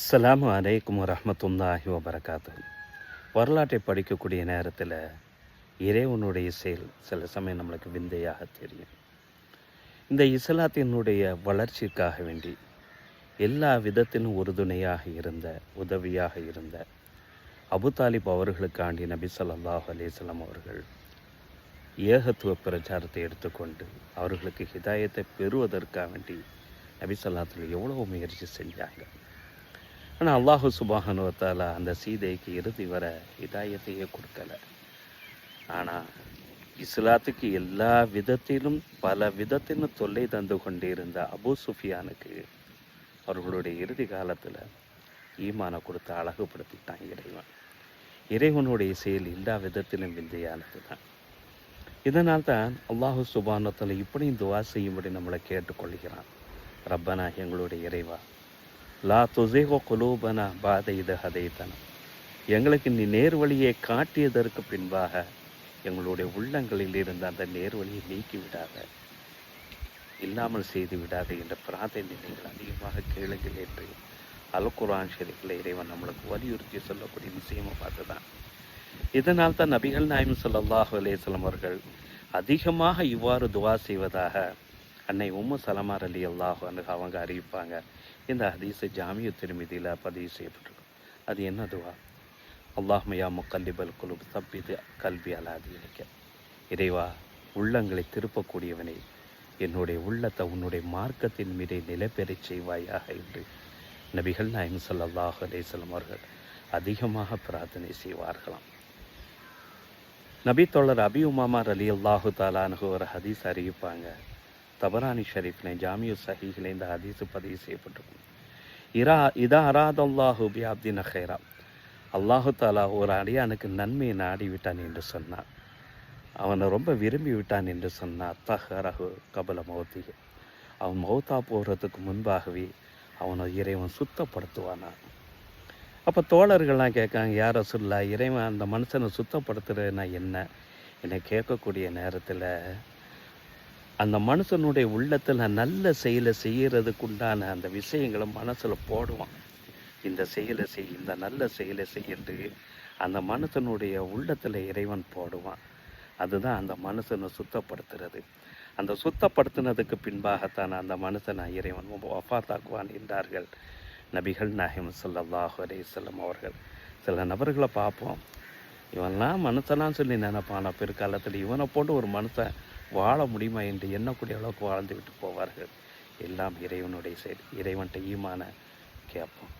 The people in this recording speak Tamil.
அஸ்லாம் அலைக்கும் வரஹ்மத்துல்லாஹி வபரகாத்து வரலாற்றை படிக்கக்கூடிய நேரத்தில் இறைவனுடைய செயல் சில சமயம் நம்மளுக்கு விந்தையாக தெரியும். இந்த இஸ்லாத்தினுடைய வளர்ச்சிக்காக வேண்டி எல்லா விதத்திலும் உறுதுணையாக இருந்த உதவியாக இருந்த அபு தாலிப் அவர்களுக்காண்டி நபி ஸல்லல்லாஹு அலிஸ்லாம் அவர்கள் ஏகத்துவ பிரச்சாரத்தை எடுத்துக்கொண்டு அவர்களுக்கு ஹிதாயத்தை பெறுவதற்காக வேண்டி நபி சொல்லாத்தில் எவ்வளவு முயற்சி செஞ்சாங்க. ஆனால் அல்லாஹு சுபாகனுவத்தால் அந்த சீதைக்கு இறுதி வர இதாயத்தையே கொடுக்கல. ஆனால் இஸ்லாத்துக்கு எல்லா விதத்திலும் பல விதத்திலும் தொல்லை தந்து கொண்டிருந்த அபு சுஃபியானுக்கு அவர்களுடைய இறுதி காலத்தில் ஈமானை கொடுத்து அழகுபடுத்திட்டான் இறைவன். இறைவனுடைய செயல் எல்லா விதத்திலும் விந்தையானது தான் இதனால் தான் அல்லாஹு சுபானத்தில் இப்படியும் துவா செய்யும்படி நம்மளை கேட்டுக்கொள்கிறான். ரப்பனா எங்களுடைய இறைவா லா துசேகோ குலூபனா பாதை இது ஹதைத்தனம் எங்களுக்கு நீ நேர்வழியை காட்டியதற்கு பின்பாக எங்களுடைய உள்ளங்களில் இருந்த அந்த நேர்வழியை நீக்கிவிடாத இல்லாமல் செய்து விடாத என்ற பிரார்த்தனை நீங்கள் அதிகமாக கேளுங்கள் என்று அல் ஷெரீஃபில் இறைவன் நம்மளுக்கு வலியுறுத்தி சொல்லக்கூடிய விஷயமாக பார்த்து தான் இதனால் தான் நபிகள் நாயம் ஸல்லல்லாஹு அலைஹி அவர்கள் அதிகமாக இவ்வாறு துவா செய்வதாக அன்னை உம்மு சலமார் அலி அல்லாஹ் அவங்க அறிவிப்பாங்க. இந்த ஹதீஸு ஜாமிய திருமதியில் பதிவு செய்யப்பட்டிருக்கும் அது என்ன துவா? அல்லாஹ்மையா முக்கல்லிபல் குலுப் தப்பிது கல்வி அலாதி இணைக்க. இறைவா உள்ளங்களை திருப்பக்கூடியவனே என்னுடைய உள்ளத்தை உன்னுடைய மார்க்கத்தின் மீதே நிலைபெறச் செய்வாயாக என்று நபிகள் நாயம் சல்லாஹ் அலேசலம் அவர்கள் அதிகமாக பிரார்த்தனை செய்வார்களாம். நபி தோழர் அபி உமாமார் அலி அல்லாஹு தாலானுகு ஒரு ஹதீஸ் அறிவிப்பாங்க. தபரானி ஷரீஃப்ல ஜாமியு சஹீஹில் இந்த ஹதீஸு பதிவு செய்யப்பட்டிருக்கும். இரா இதா அராதல்லாஹு பி அப்தின் ஹைரா அல்லாஹு தாலா ஒரு அடியானுக்கு நன்மையை நாடி விட்டான் என்று சொன்னான். அவனை ரொம்ப விரும்பி விட்டான் என்று சொன்னான். தஹரஹு கபல மௌத்திக அவன் மௌத்தா போகிறதுக்கு முன்பாகவே அவனை இறைவன் சுத்தப்படுத்துவானா? அப்போ தோழர்கள்லாம் கேட்காங்க யார சொல்ல இறைவன் அந்த மனுஷனை சுத்தப்படுத்துறதுனா என்ன? என்னை கேட்கக்கூடிய நேரத்தில் அந்த மனுஷனுடைய உள்ளத்தில் நல்ல செயலை செய்கிறதுக்குண்டான அந்த விஷயங்களை மனசில் போடுவான். இந்த செயலை செய் இந்த நல்ல செயலை செய்யிட்டு அந்த மனுஷனுடைய உள்ளத்தில் இறைவன் போடுவான். அதுதான் அந்த மனுஷனை சுத்தப்படுத்துறது. அந்த சுத்தப்படுத்தினதுக்கு பின்பாகத்தான் அந்த மனுஷனை இறைவன் வஃபாத்தாக்குவான் என்றார்கள் நபிகள் நாயகம் ஸல்லல்லாஹு அலே வஸல்லம் அவர்கள். சில நபர்களை பார்ப்போம். இவன்லாம் மனுஷனான்னு சொல்லி நினைப்பான். பிற்காலத்தில் இவனை போட்டு ஒரு மனுஷன் வாழ முடியுமா என்று எண்ணக்கூடிய அளவுக்கு வாழ்ந்து விட்டு போவார்கள். எல்லாம் இறைவனுடைய செயல். இறைவன்கிட்ட ஈமான கேட்போம்.